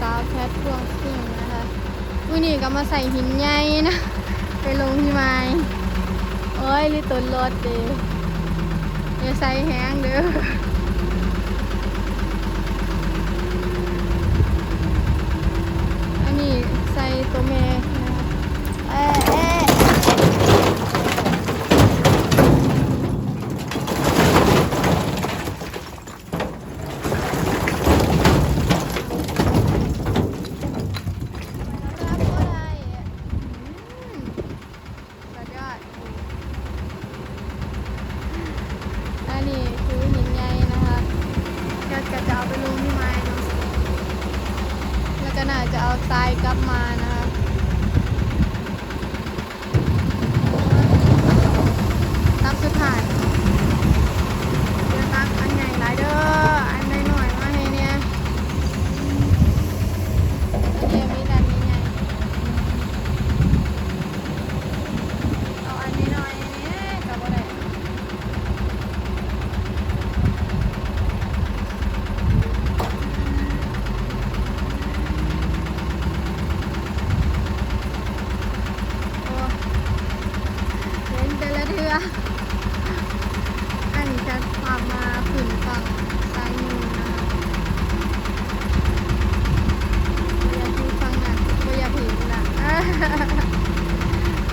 สาวแคทพวงซิ่งนะคะอุ้ยนี่ก็มาใส่หินใหญ่นะ ไปลงที่ไม้โอ้ยลิตนรถเด้อย่าใส่แห้งเด้ออันนี้ใส่ตัวเมย์นะคะเอ๊ะเอ๊ะรับก็ได้อะอืมสุดยอดอันนี้คือหินใหญ่นะคะก็จะเอาไปลงที่ไม้เนาะ แล้ว ก็น่าจะเอาทรายกลับมานะคะตักสุดท้ายเดี๋ยวตักอันใหญ่หลายเด้อ อันน้อยๆมาให้เนี่ยอันเดียวมีแต่อันใหญ่เอาอันนี้หน่อยเนี่ยกับอะไร โอ้เห็นแต่ละเทืออันนี้จะพามาขึ้นฝั่งซ้ายมือนะคะอย่าพูดฟังนะก็อย่าผิดนะ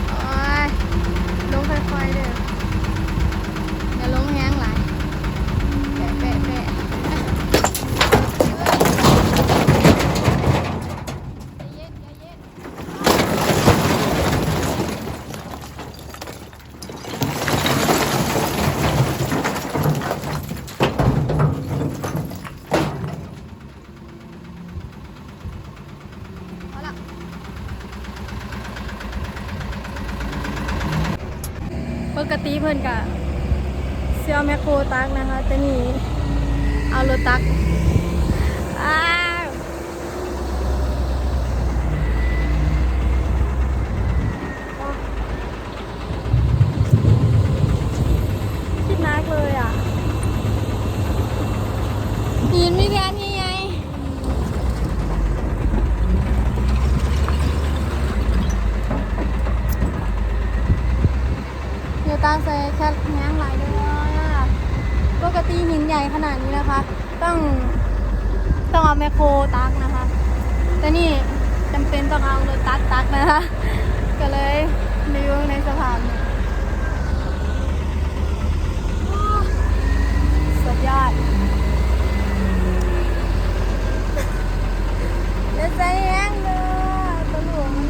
โอ้ยลงไฟไฟเลยอย่าลงแห้งหลายแปะแปะแปะใจเย็นใจเย็น เอาละ เพื่อนกับเซียวแมคโครตักนะคะแต่นี่เอารถตัก อ้าวคิดนักเลยอะหินมีแค่นี้ไง เดี๋ยวตาม ใส่แคทแง้งหลายเลยอะปกติหินใหญ่ขนาดนี้นะคะ ต้องต้องเอาแมคโครตักนะคะ แต่นี่จำเป็นต้องเอารถตักตักนะคะ ก็เลยรีวิวในว้าวสุดยอดเดี๋ยวใส่แห้งเลยตัวหลวงมัน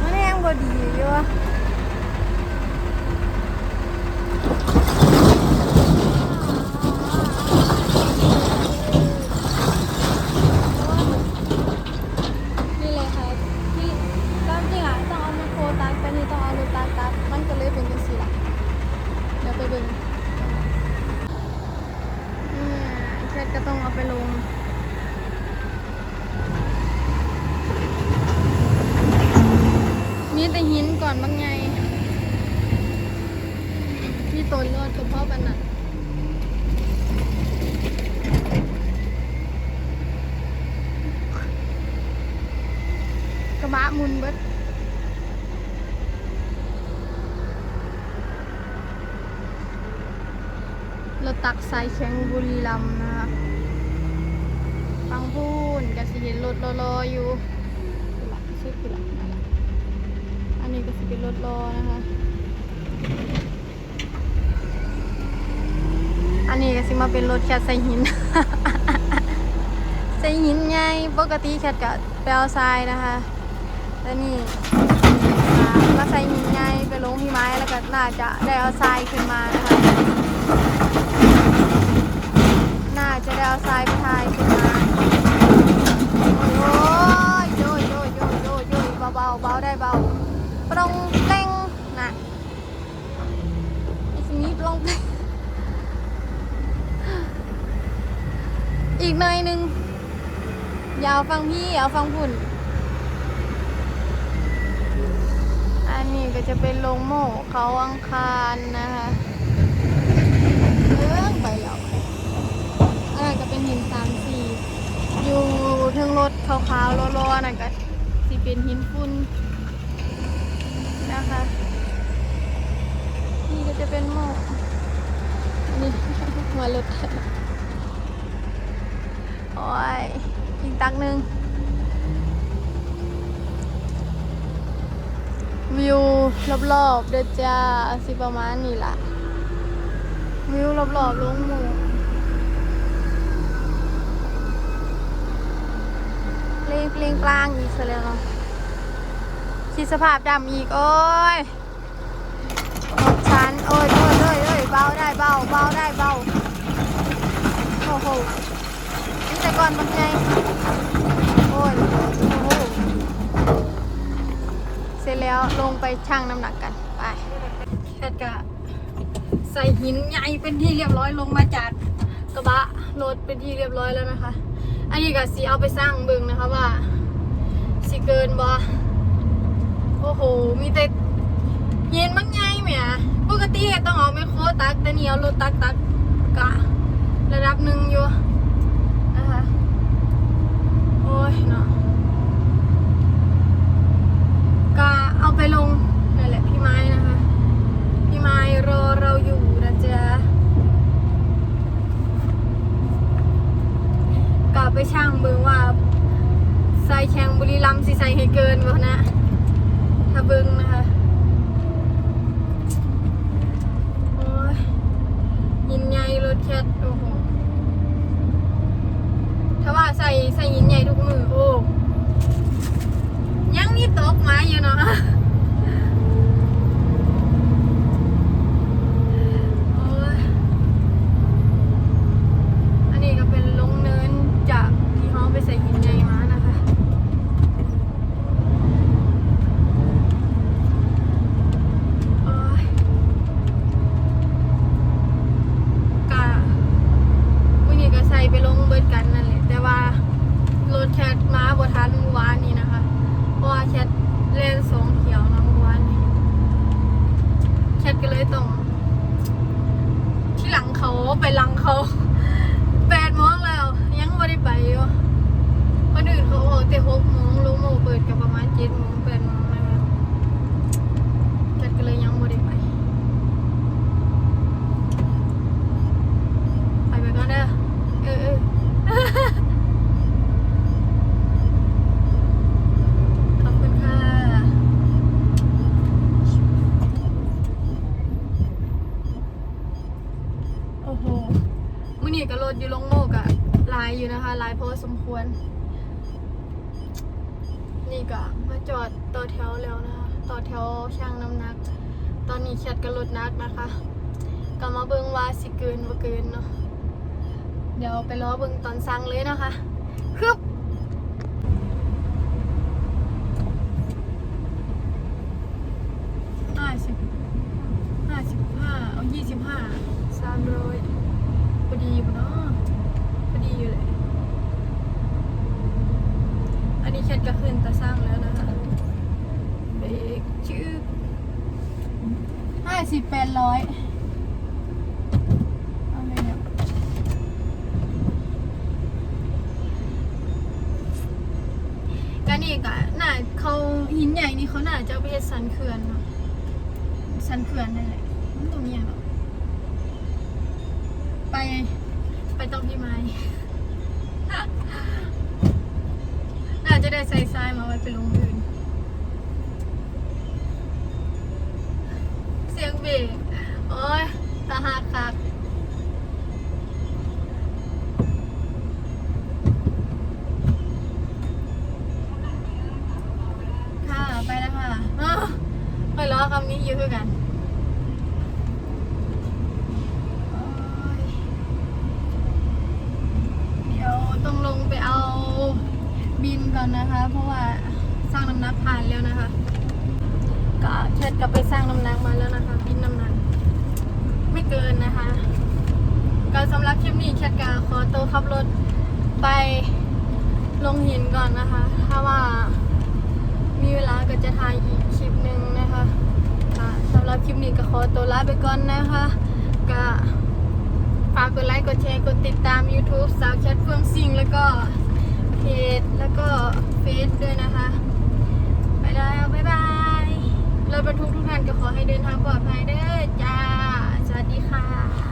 มันแห้งบดีอยู่อะ นี่เลยค่ะที่ตามจริงอะต้องเอาไมโครตักแต่นี่ต้องเอารถตักตักมันก็เลยเป็นจังซี่ล่ะเดี๋ยวไปเบิ่งอืมแค่ก็ต้อง เอาไปลงมีแต่หินก่อนบางไงมีต้นรอดกับพ่อปันน่ะกระบะมุนเบิดรถตักสายแข็งบุรีรัมย์นะคะ ฟังพูนก็สิเห็นรถรอๆอยู่คือละชื่อคือหละนั่นละอันนี้ก็สิเป็นรถรอนะคะ อันนี้ก็สิมาเป็นรถแคทใส่หิน ใส่หินไงปกติแคทก็ไปเอาทรายนะคะแล้วนี่อ่ามาใส่หินไงไปลงที่ไม้แล้วก็น่าจะได้เอาทรายขึ้นมานะคะ น่าจะได้เอาทรายไปทายขึ้นมาโอ้ยโยยโยยโยยโยยโยยเบาเบาเบา ได้เบาปรงเต้งนะไอ้สิ่นี้ปรงเต้งอีกหน่อยหนึงอยาวฟังพี่เอาฟังพุ่น อันนี้ก็จะเป็นลงโม่เขาอังคารนะคะเรื่องไปแล้วอันนั้นก็เป็นหินสามสี่อยู่ที่รถขาวๆล้อๆนั่นก็สิเป็นหินฝุ่นนะคะ นี่ก็ จะเป็นหม้อนี่หัวรถโอ้ยอีกตักหนึ่งวิวรอบๆเด้อจ้าสิประมาณนี้ล่ะ วิวรอบๆลงหมู่เพลงเพลงกลางอีกซะแล้วเนาะคิดสภาพดำอีก โอ้ย กันโอ้ยโอ้ยโอ้ยโอ้ยเบาได้เบาเบาได้เบาโอ้โหนี่แต่ก่อนมันไงโอ้ยโอ้โหเสร็จแล้วลงไปชั่งน้ำหนักกันไปแคทกะใส่หินใหญ่เป็นที่เรียบร้อยลงมาจากกระบะรถเป็นที่เรียบร้อยแล้วนะคะ อันนี้ก็สีเอาไปสร้างเบึงนะคะว่าสิเกินบ่โอ้โหมีแต่หินมัน ตี้ต้องเอาไมโครตักแต่นี่เอารถตักตักกะ ระดับหนึ่งอยู่นะคะโอ้ยเนาะกะเอาไปลงนั่นแหละพี่ไม้นะคะ พี่ไม้รอเราอยู่นะจ๊ะกลับไปช่างเบิ่งว่าใส่แข่งบุรีรัมย์สิใส่ให้เกินบ่นะ ถ้าเบิ่งนะคะ โอ้ยยินใหญ่รถ แคทโอ้โหถ้าว่าใส่ใส่ยินใหญ่ทุกมือโอ้ยังนี่ตกมาอยู่เนาะ โอ้ยอันนี้ก็เป็นลงเนินจากที่เขาไปใส่หินใหญ่มานะคะ โอ้ยกะวันนี้ก็ใส่ไปลงเบิดกันนั่นแหละ แต่ว่ารถแคทมาบ่ทันเมื่อวานนี้นะคะ เพราะว่าแคทเล่นสองเขียวเนาะเมื่อวานนี้แคทก็เลยต้อง ที่หลังเขาไปหลังเขา แปดโมงแล้ว ยังไม่ได้ไปอยู่คนอื่นเขาออกแต่หกโมงลงโมเปิดกับประมาณเจ็ดโมงแปดโมงนะคะจัดก็เลยยังไม่ได้ไป ไปไปก่อนเด้อเออเออ ขอบคุณค่ะ โอ้โหมื่อนี้ก็รถ อยู่ลงโมกอะลายอยู่นะคะลายพอสมควร นี่ก็มาจอดต่อแถวแล้วนะคะ ต่อแถวช่างน้ำหนัก ตอนนี้แคดก็ลดนักนะคะก็มาเบิ้งว่าสิเกินบ่เกินเนาะเดี๋ยวไปรอเบิ้งตอนสั่งเลยนะคะคึบห้าสิบห้าสิบห้าเอายี่สิบห้าสามร้อยพอดีปะเนาะพอดีอยู่เลย อันนี้แคทก็ขึ้นตาสร้างแล้วนะคะเบรกชื่อ ห้าสิบแปดร้อยเอาเลยเนี่ยก็นี่ก็น่าเขาหินใหญ่นี่เขาน่าจะเอาไปเฮ็ดสันเขื่อนเนาะสันเขื่อนนั่นแหละมันตรงนี้ยเนาะไปไปตรงที่ไม้น่าจะได้ใส่ทรายมาไว้ไปลงอื่น เสียงเบรกโอ้ยตาหักคักค่ะ ไปแล้วค่ะอ้าวไปล้อคำนี้อยู่คือกันเดี๋ยวต้องลงไปเอาบินก่อนนะคะ เพราะว่าสร้างน้ำหนักผ่านแล้วนะคะ็แคทก็ไปสร้างน้ำหนักมาแล้วนะคะบินน้ำหนักไม่เกินนะคะ ก็สำหรับคลิปนี้แคทก็ขอตัวขับรถไปลงหินก่อนนะคะ ถ้าว่ามีเวลาก็จะถ่ายอีกคลิปหนึ่งนะคะสำหรับคลิปนี้ก็ขอตัวลาไปก่อนนะคะก็ฝากกดไลค์กดแชร์กดติดตาม YouTube สาวแคทเฟื่องซิงแล้วก็เพจแล้วก็เฟซด้วยนะคะ ไปแล้วบ๊ายบาย รถบรรทุกทุกท่านก็ขอให้เดินทางปลอดภัยเด้อจ้า สวัสดีค่ะ